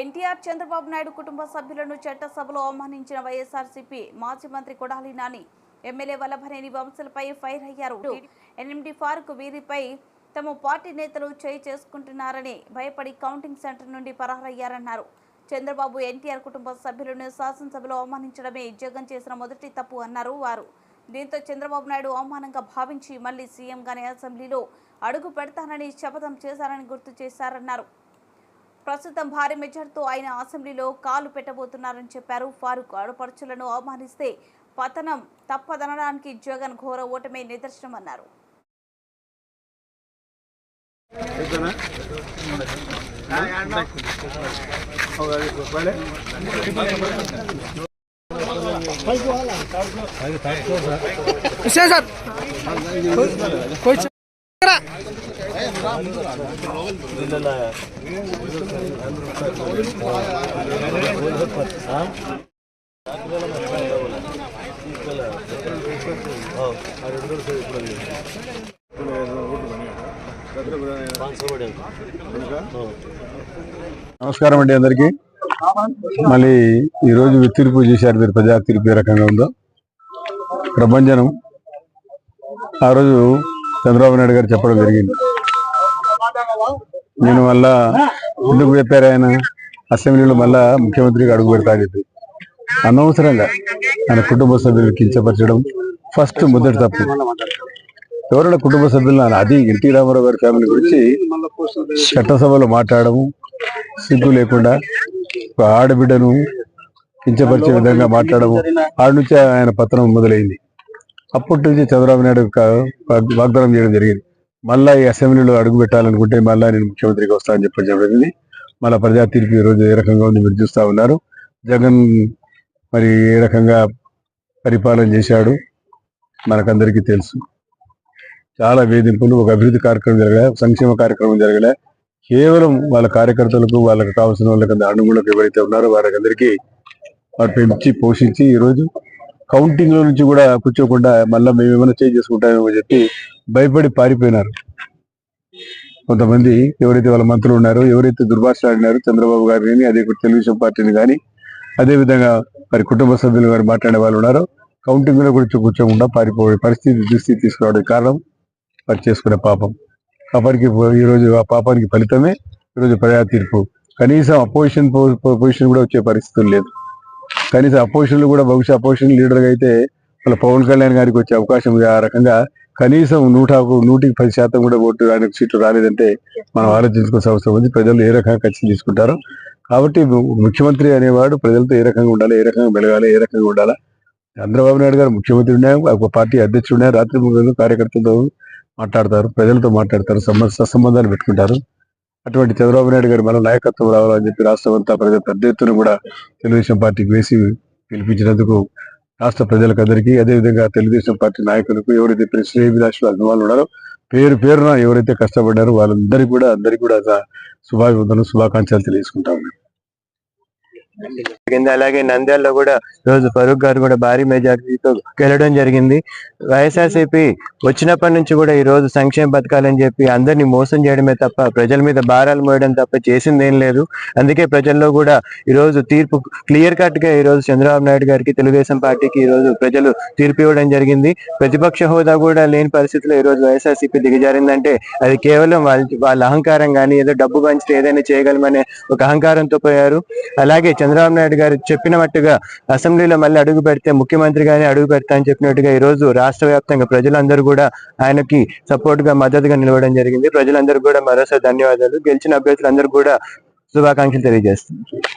ఎన్టీఆర్ చంద్రబాబు నాయుడు కుటుంబ సభ్యులను చట్టసభలో అవమానించిన వైఎస్ఆర్సీపీ మాజీ మంత్రి కొడాలి నాని ఎమ్మెల్యే వల్లభనేని వంశలపై ఫైర్ అయ్యారు. ఎనిమిది ఫారుక్ వీరిపై తమ పార్టీ నేతలు చేయి చేసుకుంటున్నారని భయపడి కౌంటింగ్ సెంటర్ నుండి పరారయ్యారన్నారు. చంద్రబాబు ఎన్టీఆర్ కుటుంబ సభ్యులను శాసనసభలో అవమానించడమే జగన్ చేసిన మొదటి తప్పు అన్నారు వారు. దీంతో చంద్రబాబు నాయుడు అవమానంగా భావించి మళ్ళీ సీఎంగానే అసెంబ్లీలో అడుగు పెడతానని శపథం చేశారని గుర్తు చేశారన్నారు. ప్రస్తుతం భారీ మెజార్తో ఆయన అసెంబ్లీలో కాలు పెట్టబోతున్నారని చెప్పారు. ఫారూక్ ఆడపడుచులను అవమానిస్తే పతనం తప్పదనడానికి జగన్ ఘోర ఓటమే నిదర్శనమన్నారు. నమస్కారం అండి అందరికి. మళ్ళీ ఈరోజు విత్తిరి తీర్పు చేశారు మీరు ప్రజా తీర్పు ఏ రకంగా ఉందో. ప్రభంజనం. ఆ రోజు చంద్రబాబు నాయుడు గారు చెప్పడం జరిగింది. నేను మళ్ళా ఎందుకు చెప్పారు ఆయన అసెంబ్లీలో మళ్ళా ముఖ్యమంత్రికి అడుగు పెడతా చెప్పి. అనవసరంగా ఆయన కుటుంబ సభ్యులు కించపరచడం ఫస్ట్ మొదటి తప్పు. ఎవరైనా కుటుంబ సభ్యులు అది ఎన్టీ రామారావు గారి ఫ్యామిలీ గురించి చట్టసభలో మాట్లాడము సిగ్గు లేకుండా ఒక ఆడబిడ్డను కించపరిచే విధంగా మాట్లాడము ఆడ నుంచి ఆయన పతనం మొదలైంది. అప్పటి నుంచి చంద్రబాబు నాయుడు వాగ్దానం చేయడం జరిగింది. మళ్ళా ఈ అసెంబ్లీలో అడుగు పెట్టాలనుకుంటే మళ్ళా నేను ముఖ్యమంత్రికి వస్తానని చెప్పడం జరిగింది. మళ్ళా ప్రజా తీర్పు ఈ రోజు ఏ రకంగా ఉంది మీరు చూస్తూ ఉన్నారు. జగన్ మరి ఏ రకంగా పరిపాలన చేశాడు మనకందరికీ తెలుసు. చాలా వేధింపులు ఒక అభివృద్ధి కార్యక్రమం జరగలే సంక్షేమ కార్యక్రమం జరగలే. కేవలం వాళ్ళ కార్యకర్తలకు వాళ్ళకి కావాల్సిన వాళ్ళకి అనుగుణకు ఎవరైతే ఉన్నారో వారికి వారు పెంచి పోషించి ఈరోజు కౌంటింగ్లో నుంచి కూడా కూర్చోకుండా మళ్ళీ మేము ఏమైనా చేంజ్ చేసుకుంటామేమో చెప్పి భయపడి పారిపోయినారు. కొంతమంది ఎవరైతే వాళ్ళ మంత్రులు ఉన్నారో ఎవరైతే దుర్భాషలాడినారో చంద్రబాబు గారిని అదే తెలుగుదేశం పార్టీని కానీ అదే విధంగా మరి కుటుంబ సభ్యులు గారు మాట్లాడే వాళ్ళు ఉన్నారో కౌంటింగ్లో కూడా కూర్చోకుండా పారిపోయే పరిస్థితి దుస్థితి తీసుకురావడం కారణం వారు చేసుకునే పాపం. పాపానికి ఈ రోజు ఆ పాపానికి ఫలితమే ఈరోజు ప్రజా తీర్పు. కనీసం అపోజిషన్ పొజిషన్ కూడా వచ్చే పరిస్థితులు లేదు. కనీసం అపోజిషన్లు కూడా బహుశా అపోజిషన్ లీడర్గా అయితే వాళ్ళ పవన్ కళ్యాణ్ గారికి వచ్చే అవకాశం ఆ రకంగా కనీసం నూట నూటికి పది శాతం కూడా ఓటు ఆయనకు సీట్లు రాలేదంటే మనం ఆలోచించుకోవాల్సిన అవసరం ఉంది. ప్రజలు ఏ రకంగా ఖర్చు తీసుకుంటారు. కాబట్టి ముఖ్యమంత్రి అనేవాడు ప్రజలతో ఏ రకంగా ఉండాలి ఏ రకంగా మెలగాలి ఏ రకంగా ఉండాలా? చంద్రబాబు నాయుడు గారు ముఖ్యమంత్రి ఉన్నా ఒక పార్టీ అధ్యక్షుడు ఉన్నా రాత్రి కార్యకర్తలతో మాట్లాడతారు ప్రజలతో మాట్లాడతారు సంబంధ సత్సంబంధాలు పెట్టుకుంటారు. అటువంటి చంద్రబాబు నాయుడు గారు మన నాయకత్వం రావాలని చెప్పి రాష్ట్రం అంతా ప్రజలు పెద్ద ఎత్తున కూడా తెలుగుదేశం పార్టీకి వేసి పిలిపించినందుకు రాష్ట్ర ప్రజలకు అందరికీ అదేవిధంగా తెలుగుదేశం పార్టీ నాయకులకు ఎవరైతే శ్రేయభిలాషులు అభిమానులు ఉన్నారో పేరు పేరున ఎవరైతే కష్టపడ్డారో వాళ్ళందరికీ కూడా అందరికీ కూడా శుభాభివందనలు శుభాకాంక్షలు తెలియజేసుకుంటా ఉన్నాను. జరిగింది. అలాగే నంద్యాలలో కూడా రోజు ఫరూక్ గారు కూడా భారీ మెజార్టీతో గెలవడం జరిగింది. వైఎస్ఆర్సీపీ వచ్చినప్పటి నుంచి కూడా ఈ రోజు సంక్షేమ పథకాలని చెప్పి అందరినీ మోసం చేయడమే తప్ప ప్రజల మీద భారాలు మోయడం తప్ప చేసింది ఏం లేదు. అందుకే ప్రజల్లో కూడా ఈ రోజు తీర్పు క్లియర్ కట్గా ఈ రోజు చంద్రబాబు నాయుడు గారికి తెలుగుదేశం పార్టీకి ఈ రోజు ప్రజలు తీర్పు ఇవ్వడం జరిగింది. ప్రతిపక్ష హోదా కూడా లేని పరిస్థితిలో ఈ రోజు వైఎస్ఆర్సీపీ దిగజారిందంటే అది కేవలం వాళ్ళ వాళ్ళ అహంకారం కానీ ఏదో డబ్బు పంచితే ఏదైనా చేయగలమనే ఒక అహంకారంతో పోయారు. అలాగే చంద్రబాబు నాయుడు గారు చెప్పినట్టుగా అసెంబ్లీలో మళ్ళీ అడుగు పెడితే ముఖ్యమంత్రి గారిని అడుగు పెడతా అని చెప్పినట్టుగా ఈ రోజు రాష్ట్ర వ్యాప్తంగా ప్రజలందరూ కూడా ఆయనకి సపోర్ట్గా మద్దతుగా నిలవడం జరిగింది. ప్రజలందరూ కూడా మరోసారి ధన్యవాదాలు. గెలిచిన అభ్యర్థులందరూ కూడా శుభాకాంక్షలు తెలియజేస్తున్నారు.